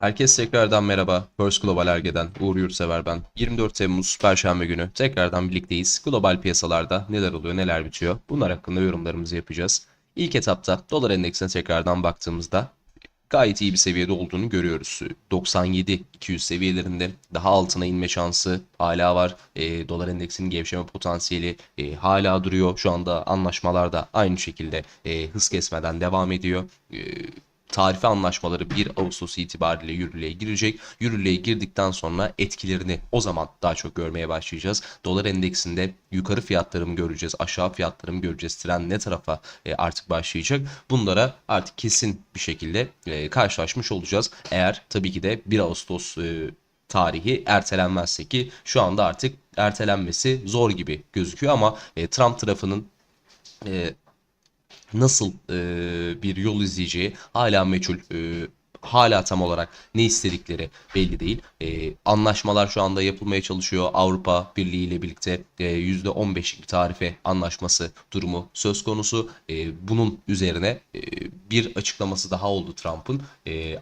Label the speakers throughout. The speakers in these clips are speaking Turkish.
Speaker 1: Herkes tekrardan merhaba. First Global Erge'den Uğur Yurtsever ben. 24 Temmuz Perşembe günü tekrardan birlikteyiz. Global piyasalarda neler oluyor, neler bitiyor? Bunlar hakkında yorumlarımızı yapacağız. İlk etapta dolar endeksine tekrardan baktığımızda gayet iyi bir seviyede olduğunu görüyoruz. 97-200 seviyelerinde daha altına inme şansı hala var. E, dolar endeksinin gevşeme potansiyeli e, hala duruyor. Şu anda anlaşmalar da aynı şekilde e, hız kesmeden devam ediyor. E, tarife anlaşmaları 1 Ağustos itibariyle yürürlüğe girecek. Yürürlüğe girdikten sonra etkilerini o zaman daha çok görmeye başlayacağız. Dolar endeksinde yukarı fiyatları mı göreceğiz, aşağı fiyatları mı göreceğiz, tren ne tarafa e, artık başlayacak. Bunlara artık kesin bir şekilde e, karşılaşmış olacağız. Eğer tabii ki de 1 Ağustos e, tarihi ertelenmezse ki şu anda artık ertelenmesi zor gibi gözüküyor ama Trump tarafının nasıl e, bir yol izleyeceği hala meçhul. E, hala tam olarak ne istedikleri belli değil. E, anlaşmalar şu anda yapılmaya çalışıyor. Avrupa Birliği ile birlikte e, %15'lik bir tarife anlaşması durumu söz konusu. E, bunun üzerine e, bir açıklaması daha oldu Trump'ın. E,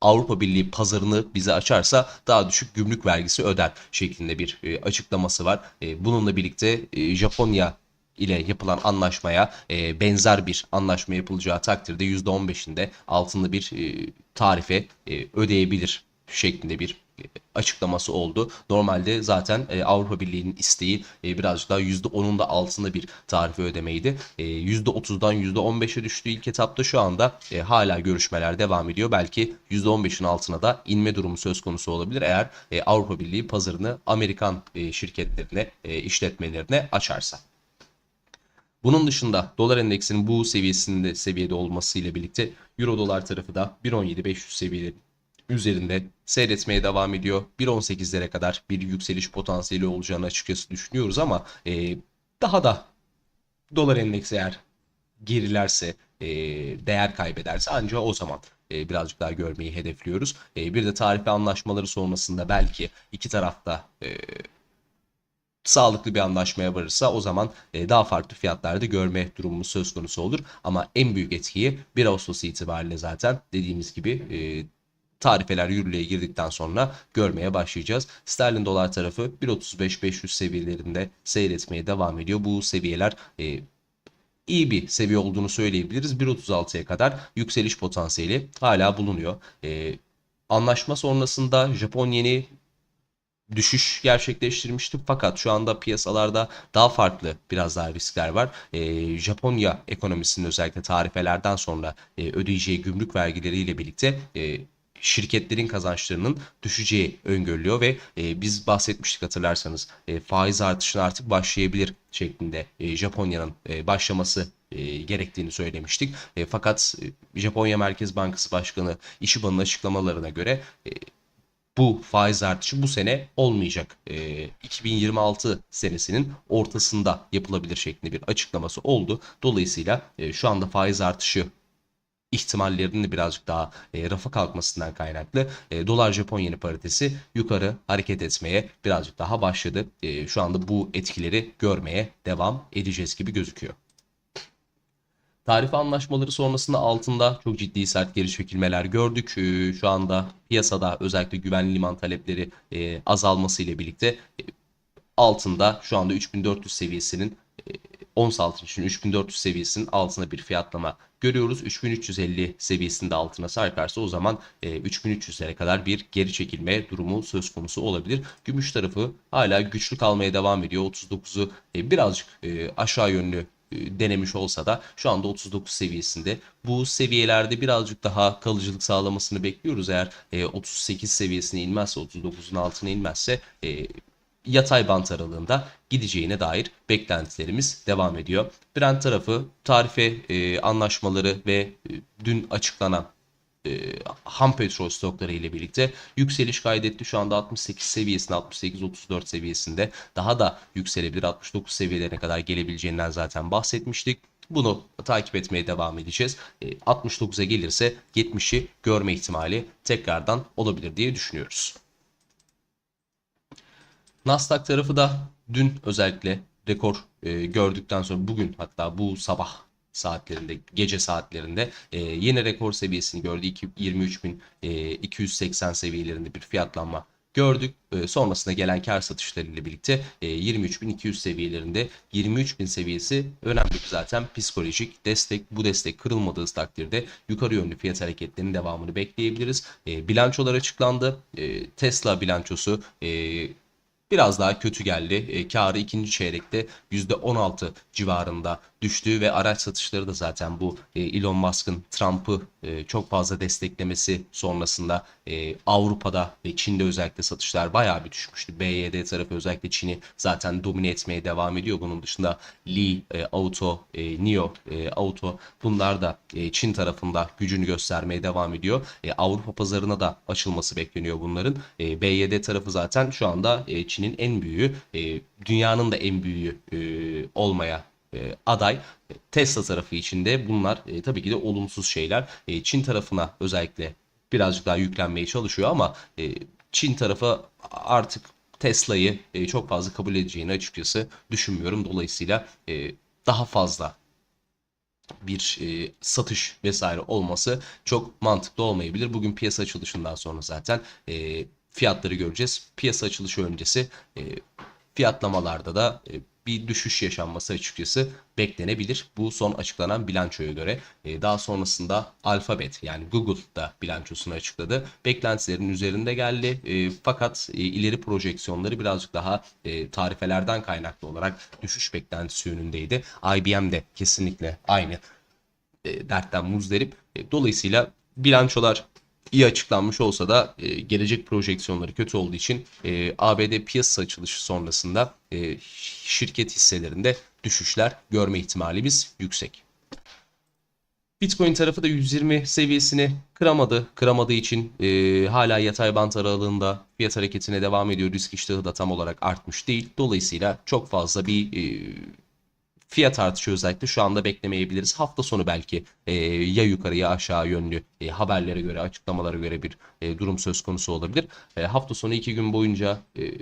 Speaker 1: Avrupa Birliği pazarını bize açarsa daha düşük gümrük vergisi öder şeklinde bir e, açıklaması var. E, bununla birlikte e, Japonya ile yapılan anlaşmaya e, benzer bir anlaşma yapılacağı takdirde %15'inde altında bir e, tarife e, ödeyebilir şeklinde bir e, açıklaması oldu. Normalde zaten e, Avrupa Birliği'nin isteği e, birazcık daha %10'un da altında bir tarife ödemeydi. E, %30'dan %15'e düştü ilk etapta şu anda hala görüşmeler devam ediyor. Belki %15'in altına da inme durumu söz konusu olabilir eğer Avrupa Birliği pazarını Amerikan şirketlerine, işletmelerine açarsa. Bunun dışında dolar endeksinin bu seviyesinde seviyede olmasıyla birlikte euro dolar tarafı da 1.17.500 seviyeleri üzerinde seyretmeye devam ediyor. 1.18'lere kadar bir yükseliş potansiyeli olacağını açıkçası düşünüyoruz ama e, daha da dolar endeksi eğer gerilerse, e, değer kaybederse ancak o zaman e, birazcık daha görmeyi hedefliyoruz. E, bir de tarife anlaşmaları sonrasında belki iki tarafta sağlıklı bir anlaşmaya varırsa o zaman e, daha farklı fiyatlarda görme durumumuz söz konusu olur. Ama en büyük etkiyi 1 Ağustos itibariyle zaten dediğimiz gibi e, tarifeler yürürlüğe girdikten sonra görmeye başlayacağız. Sterlin dolar tarafı 1.35-500 seviyelerinde seyretmeye devam ediyor. Bu seviyeler e, iyi bir seviye olduğunu söyleyebiliriz. 1.36'ya kadar yükseliş potansiyeli hala bulunuyor. Anlaşma sonrasında Japon yeni düşüş gerçekleştirmişti. Fakat şu anda piyasalarda daha farklı biraz daha riskler var. E, Japonya ekonomisinin özellikle tarifelerden sonra e, ödeyeceği gümrük vergileriyle birlikte e, şirketlerin kazançlarının düşeceği öngörülüyor ve e, biz bahsetmiştik hatırlarsanız e, faiz artışına artık başlayabilir şeklinde e, Japonya'nın e, başlaması e, gerektiğini söylemiştik. E, fakat e, Japonya Merkez Bankası Başkanı Ishiba'nın açıklamalarına göre e, bu faiz artışı bu sene olmayacak. E, 2026 senesinin ortasında yapılabilir şeklinde bir açıklaması oldu. Dolayısıyla e, şu anda faiz artışı ihtimallerinin de birazcık daha e, rafa kalkmasından kaynaklı e, dolar Japon yeni paritesi yukarı hareket etmeye birazcık daha başladı. E, şu anda bu etkileri görmeye devam edeceğiz gibi gözüküyor. Tarife anlaşmaları sonrasında altında çok ciddi sert geri çekilmeler gördük. Ee, Şu anda piyasada özellikle güvenli liman talepleri e, azalması ile birlikte e, altında şu anda 3400 seviyesinin e, ons altın için 3400 seviyesinin altına bir fiyatlama görüyoruz. 3350 seviyesinde altına sarkarsa o zaman e, 3300'lere kadar bir geri çekilme durumu söz konusu olabilir. Gümüş tarafı hala güçlü kalmaya devam ediyor. 39'u e, birazcık aşağı yönlü denemiş olsa da şu anda 39 seviyesinde. Bu seviyelerde birazcık daha kalıcılık sağlamasını bekliyoruz. Eğer e, 38 seviyesine inmezse 39'un altına inmezse e, yatay bant aralığında gideceğine dair beklentilerimiz devam ediyor. Brent tarafı tarife e, anlaşmaları ve e, dün açıklanan e, ham petrol stokları ile birlikte yükseliş kaydetti. Şu anda 68 seviyesinde 68-34 seviyesinde daha da yükselebilir. 69 seviyelerine kadar gelebileceğinden zaten bahsetmiştik. Bunu takip etmeye devam edeceğiz. E, 69'a gelirse 70'i görme ihtimali tekrardan olabilir diye düşünüyoruz. Nasdaq tarafı da dün özellikle rekor e, gördükten sonra bugün hatta bu sabah saatlerinde, gece saatlerinde e, yeni rekor seviyesini gördü. İki- 23.280 seviyelerinde bir fiyatlanma gördük. E, sonrasında gelen kar satışlarıyla birlikte e, 23.200 seviyelerinde 23.000 seviyesi önemli zaten psikolojik destek. Bu destek kırılmadığı takdirde yukarı yönlü fiyat hareketlerinin devamını bekleyebiliriz. E, bilançolar açıklandı. E, Tesla bilançosu e, biraz daha kötü geldi. E, karı ikinci çeyrekte %16 civarında düştü ve araç satışları da zaten bu e, Elon Musk'ın Trump'ı e, çok fazla desteklemesi sonrasında e, Avrupa'da ve Çin'de özellikle satışlar bayağı bir düşmüştü. BYD tarafı özellikle Çin'i zaten domine etmeye devam ediyor. Bunun dışında Li Auto, e, NIO Auto bunlar da Çin tarafında gücünü göstermeye devam ediyor. Avrupa pazarına da açılması bekleniyor bunların. BYD tarafı zaten şu anda Çin'in en büyüğü, dünyanın da en büyüğü olmaya e, aday. E, Tesla tarafı içinde bunlar e, tabii ki de olumsuz şeyler. E, Çin tarafına özellikle birazcık daha yüklenmeye çalışıyor ama e, Çin tarafı artık Tesla'yı e, çok fazla kabul edeceğini açıkçası düşünmüyorum. Dolayısıyla e, daha fazla bir e, satış vesaire olması çok mantıklı olmayabilir. Bugün piyasa açılışından sonra zaten e, fiyatları göreceğiz. Piyasa açılışı öncesi e, fiyatlamalarda da e, bir düşüş yaşanması açıkçası beklenebilir. Bu son açıklanan bilançoya göre. E, daha sonrasında Alphabet yani Google da bilançosunu açıkladı. Beklentilerin üzerinde geldi. E, fakat e, ileri projeksiyonları birazcık daha tarifelerden kaynaklı olarak düşüş beklentisi yönündeydi. IBM de kesinlikle aynı dertten muzdarip. E, dolayısıyla bilançolar iyi açıklanmış olsa da e, gelecek projeksiyonları kötü olduğu için e, ABD piyasa açılışı sonrasında e, şirket hisselerinde düşüşler görme ihtimalimiz yüksek. Bitcoin tarafı da 120 seviyesini kıramadı. Kıramadığı için e, hala yatay bant aralığında fiyat hareketine devam ediyor. Risk iştahı da tam olarak artmış değil. Dolayısıyla çok fazla bir e, fiyat artışı özellikle şu anda beklemeyebiliriz. Hafta sonu belki e, ya yukarı ya aşağı yönlü e, haberlere göre, açıklamalara göre bir e, durum söz konusu olabilir. E, hafta sonu iki gün boyunca e,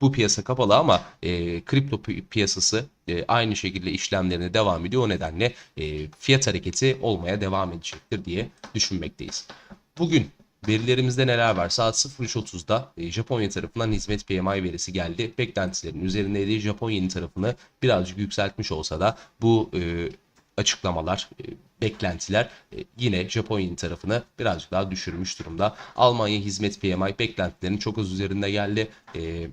Speaker 1: bu piyasa kapalı ama e, kripto pi- piyasası e, aynı şekilde işlemlerine devam ediyor. O nedenle e, fiyat hareketi olmaya devam edecektir diye düşünmekteyiz. Bugün verilerimizde neler var? Saat 03.30'da e, Japonya tarafından hizmet PMI verisi geldi. Beklentilerin üzerindeydi. Japon tarafını birazcık yükseltmiş olsa da bu e, açıklamalar, e, beklentiler e, yine Japonya tarafını birazcık daha düşürmüş durumda. Almanya hizmet PMI beklentilerinin çok az üzerinde geldi. E,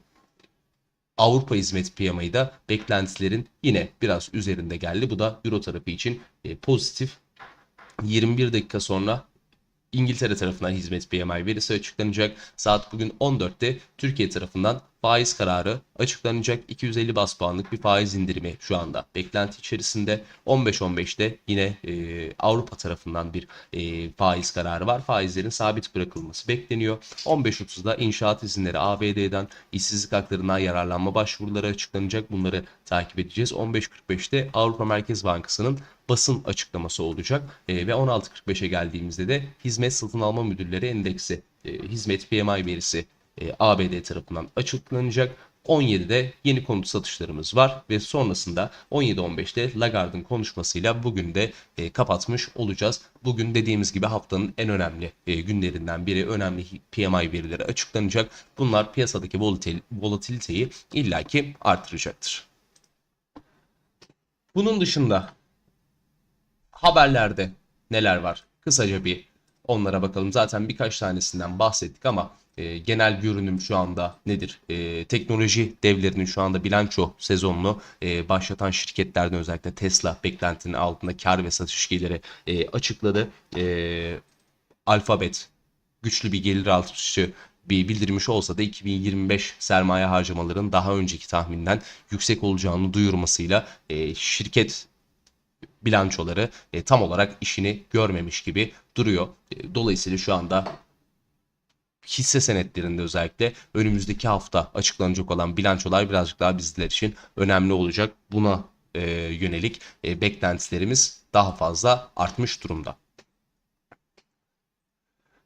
Speaker 1: Avrupa hizmet PMI'yi da beklentilerin yine biraz üzerinde geldi. Bu da Euro tarafı için e, pozitif. 21 dakika sonra İngiltere tarafından hizmet PMI verisi açıklanacak. Saat bugün 14'te Türkiye tarafından faiz kararı açıklanacak. 250 bas puanlık bir faiz indirimi şu anda beklenti içerisinde. 15-15'te yine e, Avrupa tarafından bir e, faiz kararı var. Faizlerin sabit bırakılması bekleniyor. 15.30'da inşaat izinleri ABD'den işsizlik haklarından yararlanma başvuruları açıklanacak. Bunları takip edeceğiz. 15.45'te Avrupa Merkez Bankası'nın basın açıklaması olacak. E, ve 16.45'e geldiğimizde de hizmet satın alma müdürleri endeksi e, hizmet PMI verisi e, ABD tarafından açıklanacak. 17'de yeni konut satışlarımız var ve sonrasında 17-15'te Lagarde'ın konuşmasıyla bugün de e, kapatmış olacağız. Bugün dediğimiz gibi haftanın en önemli e, günlerinden biri önemli PMI verileri açıklanacak. Bunlar piyasadaki volatil, volatiliteyi illaki artıracaktır. Bunun dışında haberlerde neler var? Kısaca bir onlara bakalım. Zaten birkaç tanesinden bahsettik ama e, genel görünüm şu anda nedir? E, teknoloji devlerinin şu anda bilanço sezonunu e, başlatan şirketlerden özellikle Tesla beklentinin altında kar ve satış geliri e, açıkladı. E, Alphabet güçlü bir gelir artışı bir bildirmiş olsa da 2025 sermaye harcamaların daha önceki tahminden yüksek olacağını duyurmasıyla e, şirket bilançoları e, tam olarak işini görmemiş gibi duruyor. E, dolayısıyla şu anda hisse senetlerinde özellikle önümüzdeki hafta açıklanacak olan bilançolar birazcık daha bizler için önemli olacak. Buna e, yönelik e, beklentilerimiz daha fazla artmış durumda.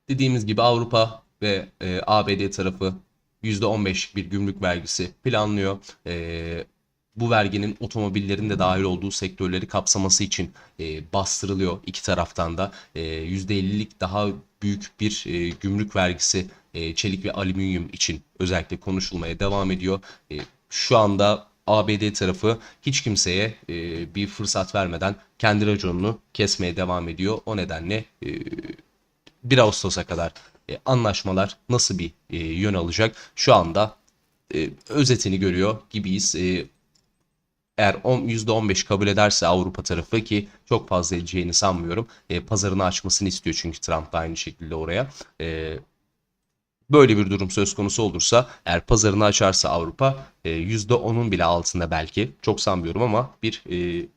Speaker 1: Dediğimiz gibi Avrupa ve e, ABD tarafı %15 bir gümrük vergisi planlıyor. E, bu verginin otomobillerin de dahil olduğu sektörleri kapsaması için e, bastırılıyor iki taraftan da. E, %50'lik daha büyük bir e, gümrük vergisi e, çelik ve alüminyum için özellikle konuşulmaya devam ediyor. E, şu anda ABD tarafı hiç kimseye e, bir fırsat vermeden kendi raconunu kesmeye devam ediyor. O nedenle e, 1 Ağustos'a kadar e, anlaşmalar nasıl bir e, yön alacak şu anda e, özetini görüyor gibiyiz. E, eğer 10, %15 kabul ederse Avrupa tarafı ki çok fazla edeceğini sanmıyorum. E, pazarını açmasını istiyor çünkü Trump da aynı şekilde oraya. E, böyle bir durum söz konusu olursa eğer pazarını açarsa Avrupa e, %10'un bile altında belki çok sanmıyorum ama bir e,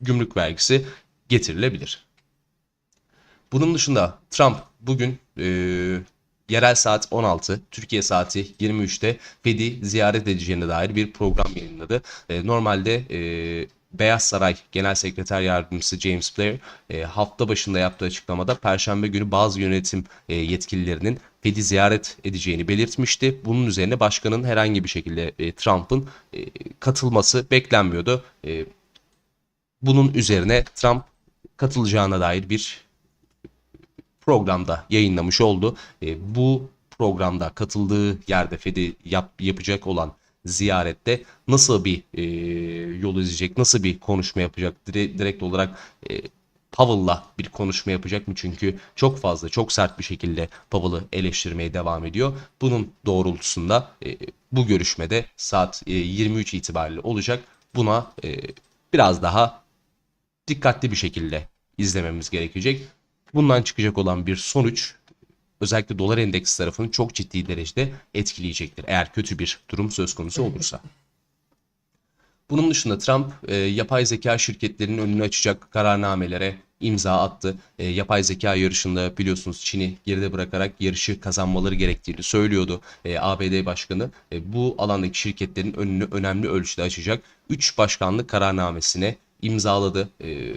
Speaker 1: gümrük vergisi getirilebilir. Bunun dışında Trump bugün e, yerel saat 16, Türkiye saati 23'te Fed'i ziyaret edeceğine dair bir program yayınladı. E, normalde e, Beyaz Saray Genel Sekreter Yardımcısı James Blair e, hafta başında yaptığı açıklamada Perşembe günü bazı yönetim e, yetkililerinin Fed'i ziyaret edeceğini belirtmişti. Bunun üzerine başkanın herhangi bir şekilde e, Trump'ın e, katılması beklenmiyordu. E, bunun üzerine Trump katılacağına dair bir programda yayınlamış oldu. E, bu programda katıldığı yerde Fed'i yap, yapacak olan ziyarette nasıl bir e, yol izleyecek, nasıl bir konuşma yapacak, Dire, direkt olarak e, Powell'la bir konuşma yapacak mı? Çünkü çok fazla, çok sert bir şekilde Powell'ı eleştirmeye devam ediyor. Bunun doğrultusunda e, bu görüşmede saat e, 23 itibariyle olacak. Buna e, biraz daha dikkatli bir şekilde izlememiz gerekecek. Bundan çıkacak olan bir sonuç özellikle dolar endeks tarafını çok ciddi derecede etkileyecektir. Eğer kötü bir durum söz konusu olursa. Bunun dışında Trump e, yapay zeka şirketlerinin önünü açacak kararnamelere imza attı. E, yapay zeka yarışında biliyorsunuz Çin'i geride bırakarak yarışı kazanmaları gerektiğini söylüyordu e, ABD Başkanı. E, bu alandaki şirketlerin önünü önemli ölçüde açacak 3 başkanlık kararnamesine imzaladı. E,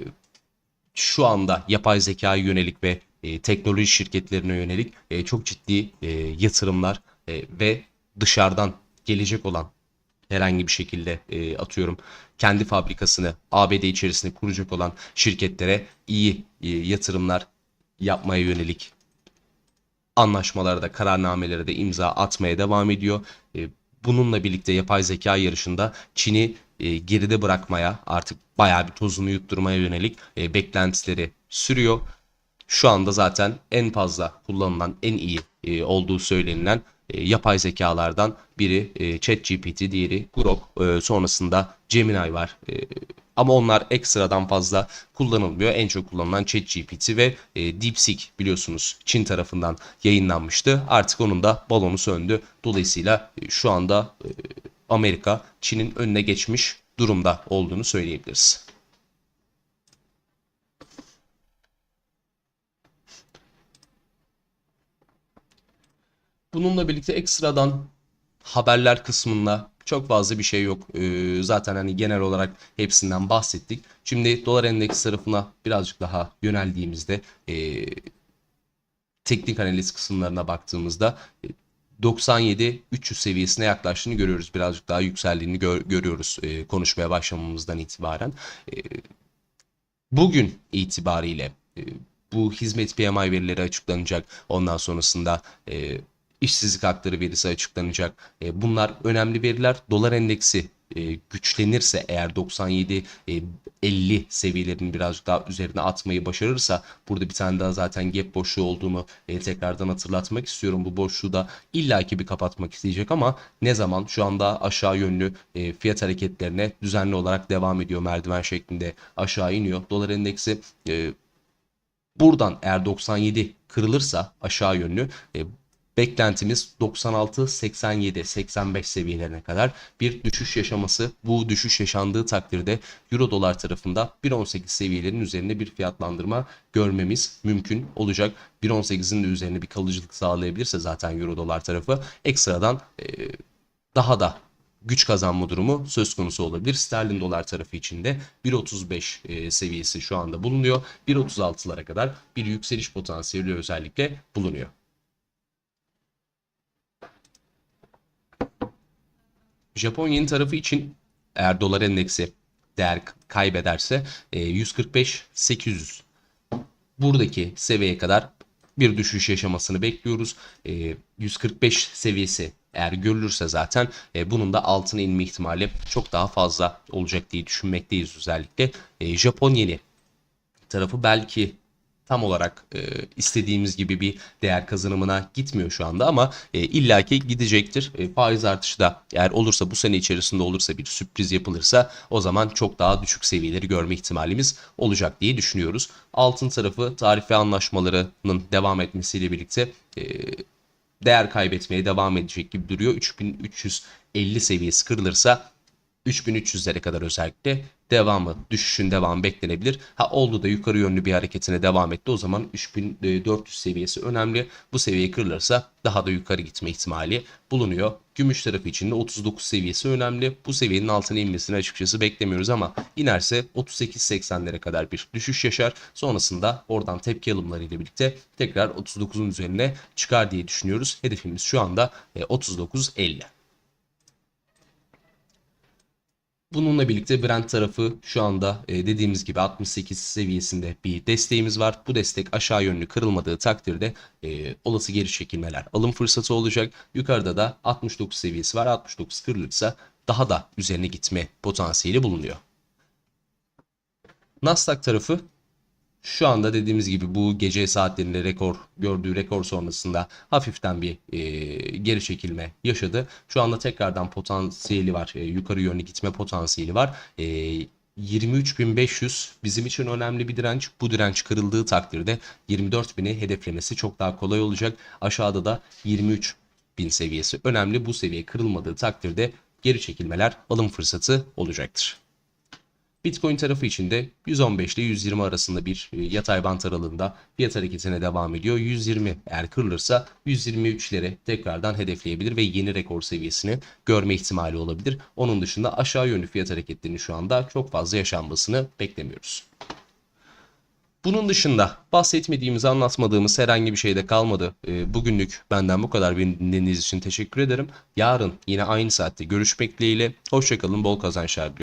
Speaker 1: şu anda yapay zekaya yönelik ve e, teknoloji şirketlerine yönelik e, çok ciddi e, yatırımlar e, ve dışarıdan gelecek olan herhangi bir şekilde e, atıyorum kendi fabrikasını ABD içerisinde kuracak olan şirketlere iyi e, yatırımlar yapmaya yönelik anlaşmalara da kararnamelere de imza atmaya devam ediyor. E, bununla birlikte yapay zeka yarışında Çin'i e, geride bırakmaya artık bayağı bir tozunu yutturmaya yönelik e, beklentileri sürüyor. Şu anda zaten en fazla kullanılan en iyi e, olduğu söylenilen e, yapay zekalardan biri e, ChatGPT, diğeri Grok, e, sonrasında Gemini var. E, ama onlar ekstradan fazla kullanılmıyor. En çok kullanılan ChatGPT ve e, DeepSeek biliyorsunuz Çin tarafından yayınlanmıştı. Artık onun da balonu söndü. Dolayısıyla e, şu anda e, Amerika Çin'in önüne geçmiş durumda olduğunu söyleyebiliriz. Bununla birlikte ekstradan haberler kısmında çok fazla bir şey yok. Ee, zaten hani genel olarak hepsinden bahsettik. Şimdi dolar endeks tarafına birazcık daha yöneldiğimizde e, teknik analiz kısımlarına baktığımızda 97 300 seviyesine yaklaştığını görüyoruz. Birazcık daha yükseldiğini gör, görüyoruz e, konuşmaya başlamamızdan itibaren. E, bugün itibariyle e, bu hizmet PMI verileri açıklanacak. Ondan sonrasında e, işsizlik hakları verisi açıklanacak. E, bunlar önemli veriler. Dolar endeksi e, güçlenirse eğer 97 e, 50 seviyelerini birazcık daha üzerine atmayı başarırsa burada bir tane daha zaten gap boşluğu olduğunu e, tekrardan hatırlatmak istiyorum. Bu boşluğu da illaki bir kapatmak isteyecek ama ne zaman şu anda aşağı yönlü e, fiyat hareketlerine düzenli olarak devam ediyor. Merdiven şeklinde aşağı iniyor. Dolar endeksi e, buradan eğer 97 kırılırsa aşağı yönlü e, beklentimiz 96, 87, 85 seviyelerine kadar bir düşüş yaşaması. Bu düşüş yaşandığı takdirde Euro dolar tarafında 1.18 seviyelerinin üzerinde bir fiyatlandırma görmemiz mümkün olacak. 1.18'in de üzerine bir kalıcılık sağlayabilirse zaten Euro dolar tarafı ekstradan e, daha da güç kazanma durumu söz konusu olabilir. Sterlin dolar tarafı için de 1.35 e, seviyesi şu anda bulunuyor. 1.36'lara kadar bir yükseliş potansiyeli özellikle bulunuyor. Japon yeni tarafı için eğer dolar endeksi değer kaybederse e, 145 800 buradaki seviyeye kadar bir düşüş yaşamasını bekliyoruz. E, 145 seviyesi eğer görülürse zaten e, bunun da altına inme ihtimali çok daha fazla olacak diye düşünmekteyiz özellikle. E, Japon yeni tarafı belki tam olarak e, istediğimiz gibi bir değer kazanımına gitmiyor şu anda ama e, illaki gidecektir. E, faiz artışı da eğer olursa bu sene içerisinde olursa bir sürpriz yapılırsa o zaman çok daha düşük seviyeleri görme ihtimalimiz olacak diye düşünüyoruz. Altın tarafı tarife anlaşmalarının devam etmesiyle birlikte e, değer kaybetmeye devam edecek gibi duruyor. 3350 seviyesi kırılırsa 3300'lere kadar özellikle devamı, düşüşün devamı beklenebilir. Ha oldu da yukarı yönlü bir hareketine devam etti. O zaman 3400 seviyesi önemli. Bu seviye kırılırsa daha da yukarı gitme ihtimali bulunuyor. Gümüş tarafı için de 39 seviyesi önemli. Bu seviyenin altına inmesini açıkçası beklemiyoruz ama inerse 38-80'lere kadar bir düşüş yaşar. Sonrasında oradan tepki alımlarıyla birlikte tekrar 39'un üzerine çıkar diye düşünüyoruz. Hedefimiz şu anda e, 39-50. Bununla birlikte Brent tarafı şu anda e, dediğimiz gibi 68 seviyesinde bir desteğimiz var. Bu destek aşağı yönlü kırılmadığı takdirde e, olası geri çekilmeler alım fırsatı olacak. Yukarıda da 69 seviyesi var. 69 kırılırsa daha da üzerine gitme potansiyeli bulunuyor. Nasdaq tarafı şu anda dediğimiz gibi bu gece saatlerinde rekor gördüğü rekor sonrasında hafiften bir e, geri çekilme yaşadı. Şu anda tekrardan potansiyeli var. E, yukarı yönlü gitme potansiyeli var. E, 23.500 bizim için önemli bir direnç. Bu direnç kırıldığı takdirde 24.000'i hedeflemesi çok daha kolay olacak. Aşağıda da 23.000 seviyesi önemli. Bu seviye kırılmadığı takdirde geri çekilmeler alım fırsatı olacaktır. Bitcoin tarafı için de 115 ile 120 arasında bir e, yatay bant aralığında fiyat hareketine devam ediyor. 120 eğer kırılırsa 123'lere tekrardan hedefleyebilir ve yeni rekor seviyesini görme ihtimali olabilir. Onun dışında aşağı yönlü fiyat hareketlerinin şu anda çok fazla yaşanmasını beklemiyoruz. Bunun dışında bahsetmediğimiz, anlatmadığımız herhangi bir şey de kalmadı. E, bugünlük benden bu kadar. Beni dinlediğiniz için teşekkür ederim. Yarın yine aynı saatte görüşmek dileğiyle. Hoşçakalın, bol kazançlar diliyorum.